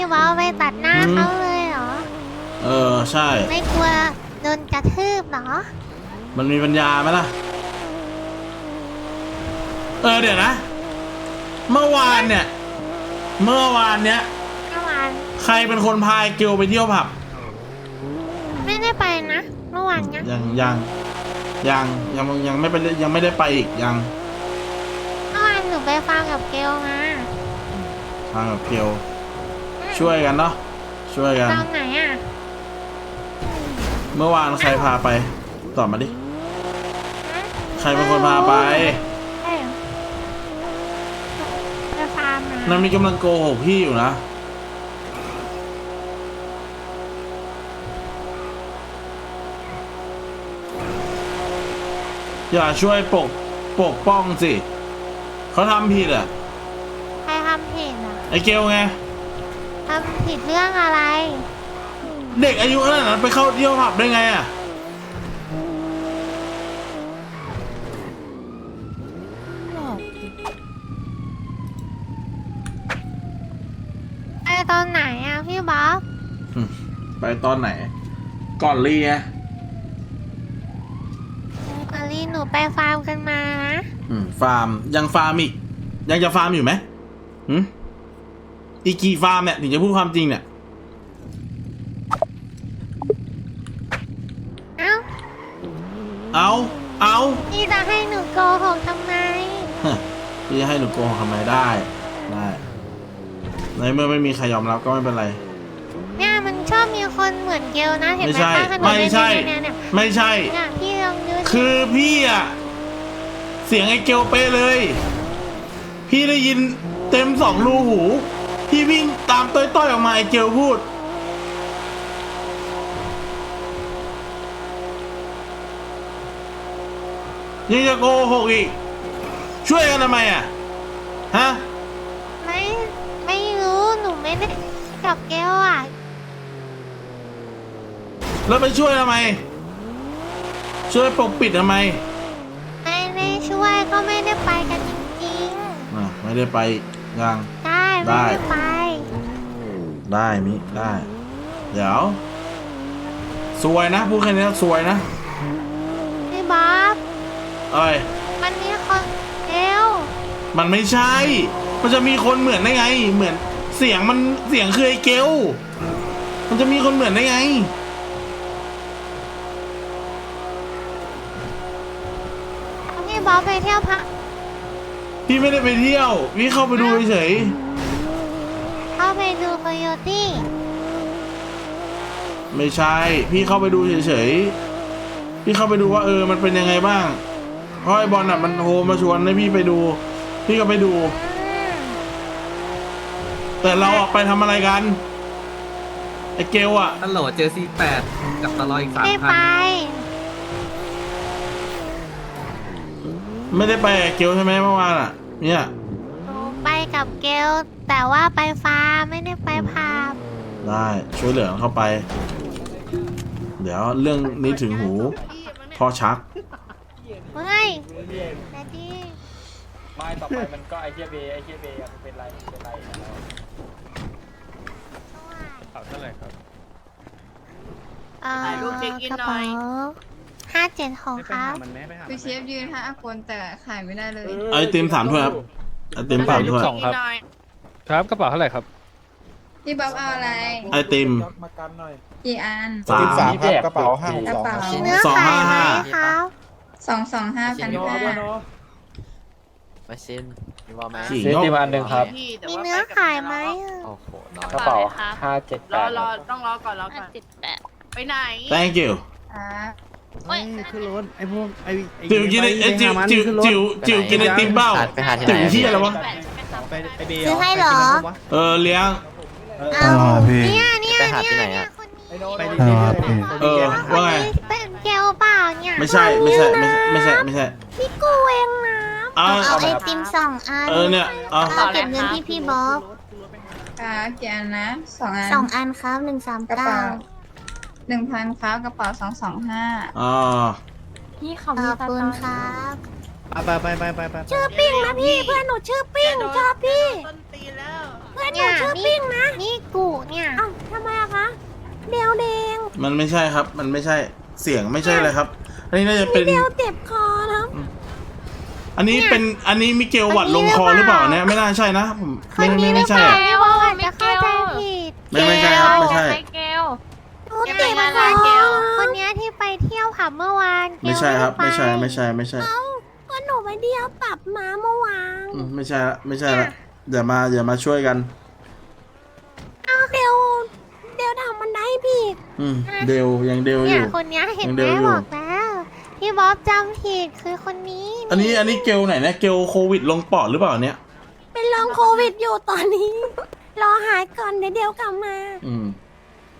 พี่บอสไปตัดหน้าอืมเขาเลยเหรอ เออใช่ ไม่กลัวโดนกระทืบเหรอ มันมีปัญญาไหมล่ะ เออเดี๋ยวนะ เมื่อวานเนี่ย เมื่อวานเนี้ย เมื่อวานใครเป็นคนพายเกลไปเที่ยวผับ ไม่ได้ไปนะ เมื่อวานเนี้ยยังยังยังยังยังไม่ไปยังไม่ได้ไปอีกยังเมื่อวานหนูไปฟังกับเกลมาทางกับเกล ช่วยกันเนาะช่วยกัน ตอนไหนอะเมื่อวานใครพาไปตอบมาดิ ฮะใครเป็นคนพาไปใช่เหรอไปฟาร์มมานั่นมีกำลังโกหกพี่อยู่นะ อย่าช่วยปกปกป้องสิเขาทำผิดอะใครทำผิดอะ ไอเกลไง ทำผิดเรื่องอะไร เด็กอายุขนาดนั้นไปเข้าเที่ยวผับได้ไงอะไอตอนไหนอะพี่บ๊อบไปตอนไหน ก่อนรีไงอาลีหนูไปฟาร์มกันมานะ อืมฟาร์มยังฟาร์มอีก ยังจะฟาร์มอยู่ไหมหืม อีกกี่ฟาร์มเนี่ยถึงจะพูดความจริงเนี่ยเอ้าเอาเอาพี่จะให้หนูโกหกทำไม ฮะพี่จะให้หนูโกหกทำไมได้ได้ในเมื่อไม่มีใครยอมรับก็ไม่เป็นไร เนี่ยมันชอบมีคนเหมือนเกลนะ เห็นไม่ไหมใช่ข้างถนนไม่ใช่ เนี่ยเนี่ยไม่ใช่ เนี่ยพี่ลองดูสิคือพี่อะเสียงไอ้เกลเป้เลย พี่ได้ยินเต็มสองรูหู พี่วิ่งตามต้อยๆออกมาไอ้เกลพูด ยังจะโกหกอีก ช่วยกันทำไมอะฮะ ไม่ไม่รู้หนูไม่ได้กับเกลอะ แล้วไปช่วยทำไม ช่วยปกปิดทำไมไม่ได้ช่วยก็ไม่ได้ไปกันจริงอะไม่ได้ไปยังๆได้ ได้ไม่ได้ไป ได้มิได้ เดี๋ยว สวยนะพูดแค่นี้สวยนะพี่บ๊อบเอ้ยมันมีคนเกลมันไม่ใช่ มันจะมีคนเหมือนได้ไง เหมือนเสียงมันเสียงคือไอ้เกลมันจะมีคนเหมือนได้ไง พี่บ๊อบไปเที่ยวพัก พี่ไม่ได้ไปเที่ยวพี่เข้าไปดูเฉยเข้า ไปดูโคโยตี้ๆไม่ใช่ พี่เข้าไปดูเฉยๆ พี่เข้าไปดูว่าเออมันเป็นยังไงบ้าง เพราะไอ้บอลอะมันโทรมาชวนให้พี่ไปดู พี่ก็ไปดูอืมแต่เราออกไปทำอะไรกัน ไอ้เกลอะ ฮัลโหลเจอซีแปดกับตลออีกสามไม่พัไป นไม่ได้ไปกับเกลใช่ไหมเมื่อวานอะ เนี่ย หนูไปกับเกล แต่ว่าไปฟาร์มไม่ได้ไปผับได้ช่วยเหลือเข้าไป เดี๋ยวเรื่องนี้ถึงหู พ่อชัก เฮ้ยแต่ดีไม่ต่อไปมันก็ไอเคียเบไอเคียเบอะมันเป็นไรมันเป็นไรนะเอาเท่าไหร่ครับเอ่อถ่ายรูปเช็คอินหน่อย ห้าเจ็ดหกครับ มันไม่ไปหาคือเชฟยืนห้าคนแต่ขายไม่ได้เลย ไอติมสามถ้วยครับ ไอติมสามถ้วย สองครับ ครับกระเป๋าเท่าไหร่ครับ พี่บ๊อบเอาอะไร ไอติมกี่อัน สาม สามครับกระเป๋าห้ากระเป๋ามีเนื้อสองขายห้าไหมห้า ครับ สองสองห้าพันห้ามาชินมีว่าไหมสี่เซฟนกติมอันหนึ่งครับ พี่แต่มีว่าเนื้อไปกับขายไหมโอ้โหน้อยกระเป๋าครับห้าเจ็ดแปรอดรอต้องรอก่อนรอก่อนเจ็ดแปด ไปไหน thank you อ่าเฮ้ย ขึ้นรถไอ้พวกไอ้ไอ้จิ๋วกินไอไอจิ๋วจิ๋วจิ๋วจิ๋วกินไอติมเบ้า ไปหาที่ไหนจิ๋วที่อะไรวะ ไปไอ้เบลซื้อให้เหรอ เออเลี้ยง เอาเนี่ยเนี่ยไปหาที่ไหนเนี่ยอะ คนนี้ไปเรื่อยๆเออ ว่าไง เป็นเกลเปล่าเนี่ยไม่ใช่ไม่ใช่ไม่ใช่ไม่ใช่ไม่ใช่ พี่กูเองนะเอา เอาไอติมสองอันเออเนี่ยเอาเอาเก็บเงินที่พี่บ๊อบค่ะกี่อันนะสองอันสองอันครับหนึ่งสามกระเก้าเป๋าหนึ่งพันครับกระเป๋าสองสองห้าอ่าพี่ขอบคุณครับ ไปไปไปไปไปชื่อปิ้งนะพี่เพื่อนหนูชื่อปิ้งชอบพี่ต้นตีแล้วเพื่อนหนูชื่อปิ้งนะนี่กูมันไม่ใช่ครับ มันไม่ใช่เสียงไม่ใช่เลยครับ อันนี้น่าจะเป็นเดวเจ็บคอนะอันนี้เป็นอันนี้มิเกลหวัดลงคอหรือเปล่าเนี่ยไม่น่าใช่นะผมไม่ไม่ไม่ใช่อะพี่าจะเข้าใจผิดไม่ไม่ใช่ครับไม่ใช่เกลหนูเจ็บคอคนนี้ที่ไปเที่ยวผับเมื่อวานไม่ใช่ครับ ไม่ใช่ไม่ใช่ไม่ใช่ ก็หนูไปเที่ยวผับมาเมื่อวานอืมไม่ใช่ละไม่ใช่ละอย่ามาอย่ามาช่วยกัน เอาเดวเดวทำมันได้ผิดอืมเดวยังเดวอเนี่ยยู่ คนเนี้ยเห็นยังไหเดมวอยู่ บอกแล้วพี่บ๊อบจำผิดคือคนนี้อันนี้อันนี้เกลไหนนะเกลโควิดลงปอดหรือเปล่าเนี่ย เป็นลองโควิดอยู่ตอนนี้ รอหายก่อนเดี๋ยวเดี๋ยวกลับมา อืม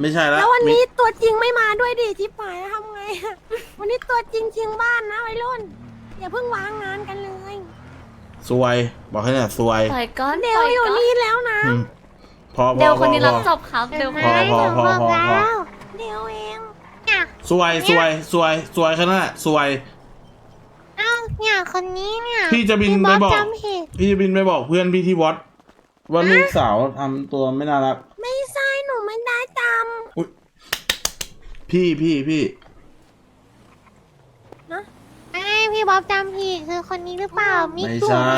ไม่ใช่ละแล้ววันมินี้ตัวจริงไม่มาด้วยดิชิบหายทำไงอะวันนี้ตัวจริงเชียงบ้านนะวัยรุ่น อย่าเพิ่งวางงานกันเลยซวย บอกให้เนี่ยซวยปล่อยก้อนเดวอยู่นี่แล้วนะ อืมพอพอเดี๋ยวพคนอนี้พรับอจบครับเดี๋ยวพอพอพอพอพอเดวเองเนี่ยซวยซวยซวยซวยแค่นั้นแหละซวย เอ้าเนี่ยคนนี้เนี่ยพี่จะบินพี่ไปบอกจำผิดพี่จะบินไปบอกเพื่อนพี่ที่วัดว่าลูกสาวทำตัวไม่น่ารัก ไม่ใช่หนูไม่ได้จอุ๊ยพี่พี่พี่ำไม่พี่ บ๊อบจำผิดคือคนนี้หรือเปล่ามิไม่กุใช่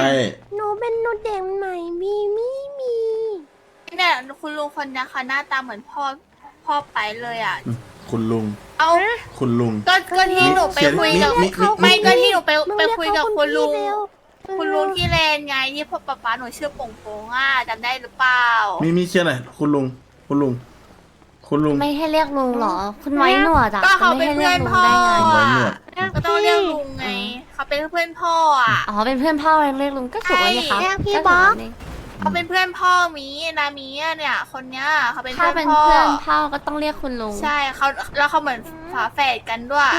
หนูเป็นหนูเด็กใหม่มีมีมีเนี่ยคุณลุงคนนี้ค่ะหน้าตาเหมือนพ่อพ่อไปเลยอะ คุณลุง เอาคุณลุง ก็ก็ที่หนูไปคุยกับมิมิมิ ไม่ก็ที่หนูไปหนูไปเรีคุยกับคุณลุงพี่เร็วคุณลุงที่เลนไงที่พ่อป๊าป๊าหนูชื่อป่งโป่งอะจำได้หรือเปล่า มีมีเชียร์หน่อยคุณลุง คุณลุง คุณลุงไม่ให้เรียกลุงเหรอ คุณไว้หนวดอะก็เขาจะไม่เป็นให้เรีเพื่ยอกนลุงพ่อได้ไงไว้หนวดก็ต้องเรียกลุงไง เขาเป็นเพื่อนพ่ออะ อ๋อ เป็นเพื่อนพ่อเรียกลุงก็ถูกแล้วนี่ครับเรียกพี่ก็บ๊ถูอกบแล้วนี่เขาเป็นเพื่อนพ่อมีนามีอะเนี่ย คนเนี้ยเขาเป็นถ้าเพื่อนเป็นพ่อเพื่อนพ่อก็ต้องเรียกคุณลุง ใช่เขาแล้วเขาเหมือนฝาแฝดกันด้วย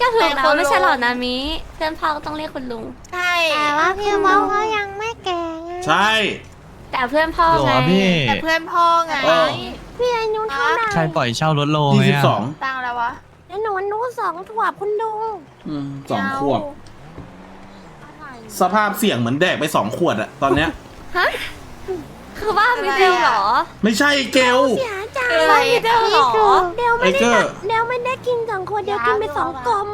ก็ถูกเป็นแล้คุวณลุงไม่ใช่เหรอนามิเพื่อนพ่อก็ต้องเรียกคุณลุง ใช่ แต่ว่าพี่บ๊อบเขายังไม่แก่ไงใช่ แต่เพื่อนพ่อไงแต่เพื่อนพ่อไงเออ พี่อายุเท่าไหร่ใครปล่อยเช่ารถโลยี่ไหมสิบอะสองตั้งแล้ววะแล้วหนูอายุสองขวบคุณลุงอืมสองขวบ สภาพเสียงเหมือนแดกไปสองขวดอะตอนเนี้ย ฮะคือว่ามิเดลเหรอ ไม่ใช่เกล เสียใจอะไรมิเดลเหรอเดวไอ้ไม่เกได้อร์ เดวไม่ได้กินสองขวดเดวกินไปสองกลม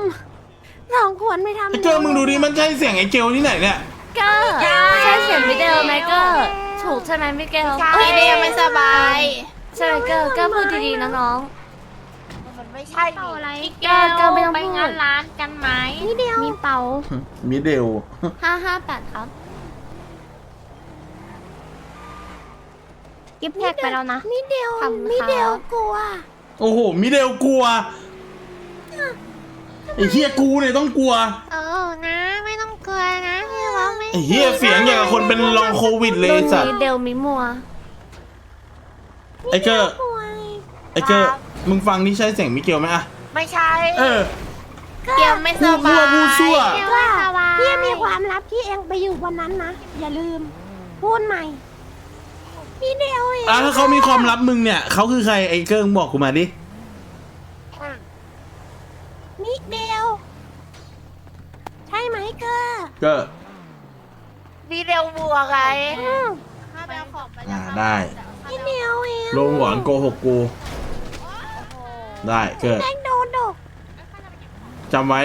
สองขวดไม่ทำไอ้เกลมึงดูดิมันใช่เสียงไอ้เกลที่ไหนเนี่ย เกอร์ใช่เสียงมิเดลไหมเกอร์ ถูกใช่ไหมมิเกลไม่ได้ไม่สบายใช่ไหมเกอร์เกอร์พูดดีๆนะน้อง มันไม่ใช่เป่าอะไรเกอร์เกอร์ไม่ต้องไปพูงานดร้านกันไหมนี่เดียวมีเป่ามิเดลห้าห้าแปดครับ กิฟแท็กไปแล้วนะนี่เดียวขอบคุณนี่เดียวครับกลัว โอ้โหมิเดลกลัวไอ้เฮียกูเนี่ยต้องกลัว เออ เฮียเสียงอย่างกับคนเป็นลองโควิดเลยรุ่นสัตนี้ว์เดลมิมัวไอ้เกอร์กลัวไอ้เกอร์มึงฟังนี่ใช่เสียงมิเกลไหมอะไม่ใช่ เออ เกียวไม่สพูดบามั่วยพูดซั่วเดียวไม่สบายพี่มีความลับที่เองไปอยู่วันนั้นนะ อย่าลืม พูดใหม่ พี่เดียวเองอะถ้าเขามีความลับมึงเนี่ยเขาคือใครไอ้เกอร์มึงบอกกูมาดินิดเดียว ใช่ไหมเกอร์เกอร์ มีเร็วบัวไงอืมถ้าไปเอาของไปอ่าได้นิดเดียวเองลงหวานโกหกกูได้เกอร์แดงโดนดกจำไว้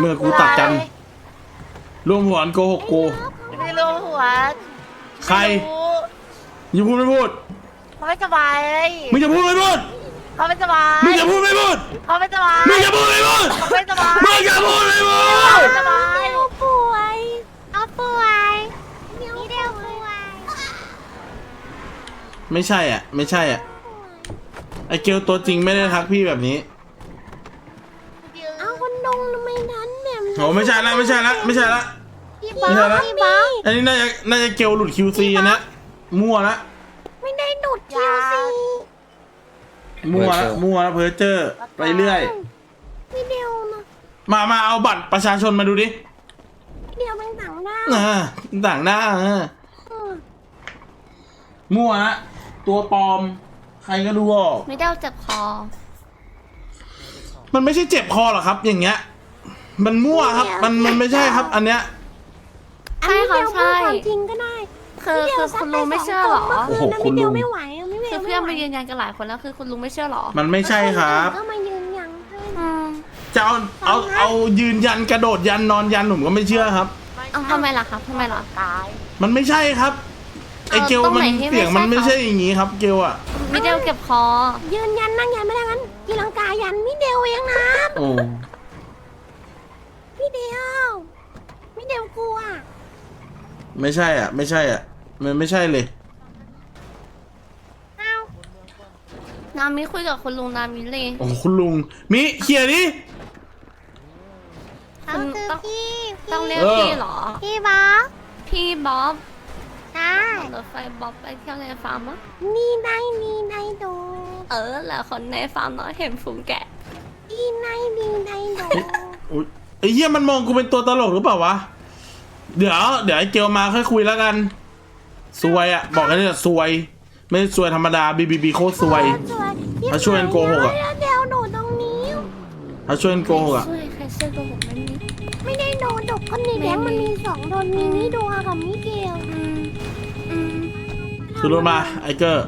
เมื่อกูตัดกันรวมหวานโกหกกูมีรูหัวใคร อย่าพูดไม่พูดเขาไม่สบายเลยมึงจะพูดไม่พูดเขาไม่สบายมึงจะพูดไม่พูดเขาไม่สบายมึงจะพูดไม่พูดเขาไม่สบายมึงจะพูดไม่พูเขาดไม่สบายเอาป่วยเอาป่วยนิดเดียวป่วย ไม่ใช่อะ ไม่ใช่อะ ไอเกลตัวจริงไม่ได้ทักพี่แบบนี้เอาคนดงทำไมนั้นเนี่ยโหไม่ใช่ละไม่ใช่ละไม่ใช่ละ พี่บ๊อไม่ใช่บละพี่บ๊อบอันนี้น่าจะน่าจะเกลหลุด QC อันเนี้ยมั่วละไม่ได้ดูดคิวซีมั่วละมั่วละเพอเจอร์ไปเรื่อยนิดเดียวนะมามาเอาบัตรประชาชนมาดูดินิดเดียวมันต่างหน้าอ่าต่างหน้าเออมั่วละ ตัวปลอม ใครก็ดูออกมิเดลเจ็บคอ มันไม่ใช่เจ็บคอหรอกครับ อย่างเงี้ย มันมั่วครับ มันมันไม่ใช่ครับ อันเนี้ยใช่ค่ะอันนี้เดียวพูดใช่ความจริงก็ได้คืคือพี่เดีคืยวอซัคุดณไปลุงไม่สเชื่อเหรอคนโอ้โหเมื่อคืนนะคุณพี่เดียวลุงไม่ไหวอะพี่เดีคืยวอไม่เพื่อนไหวมายืนยันกันหลายคนแล้วคือคุณลุงไม่เชื่อเหรอ มันไม่ใช่ครับก็มายืนยันให้อืมจะเอาเอาเอายืนยันกระโดดยันนอนยันผมก็ไม่เชื่อครับเอาทำไมล่ะครับทำไมล่ะมันไม่ใช่ครับ ไอเกลตรงมันไหนที่ไม่เสียงมันใช่ไม่คะใช่อย่างนี้ครับเกลอะมิเดลเก็บคอ ยืนยันนั่งยันไม่ได้งั้นกีลังกายันพี่เดียวเองนะโอ้พี่เดียวพี่เดียวกลัวไม่ใช่อะ ไม่ใช่อะ มันไม่ใช่เลย เอ้านามิคุยกับคุณลุงนามิเลย โอ้คุณลุงมิเคลียร์ดิ เขาคือพี่ต้องเรียกเออ พี่เหรอ พี่บ๊อบพี่บ๊อบ ใช่รถไฟบ๊อบไปเที่ยวในฟาร์มอะนี่ได้นี่ได้โดเออแล้วคนในฟาร์มเนาะเห็นฝูงแกะ นี่ได้นี่ได้โดอุ๊ยไอ้เหี้ยมันมองกูเป็นตัวตลกหรือเปล่าวะ เดี๋ยว เดี๋ยวไอ้เกลมาค่อยคุยแล้วกันสวยอะบอกกันเลยสวย ไม่ใช่สวยธรรมดาบีบีบีโคตรสวยถ้าช่วยกันโกหกอะแล้วเดี๋ยวหนูตรงนี้ ถ้าช่วยกันโกหกอะช่วยใครช่วยโกหกไม่มี ไม่ได้โดนดกคนในแบงค์มันมีสองโดนมีมิโดกับมิเกลอื มอืมคือรถมาไอเกอร์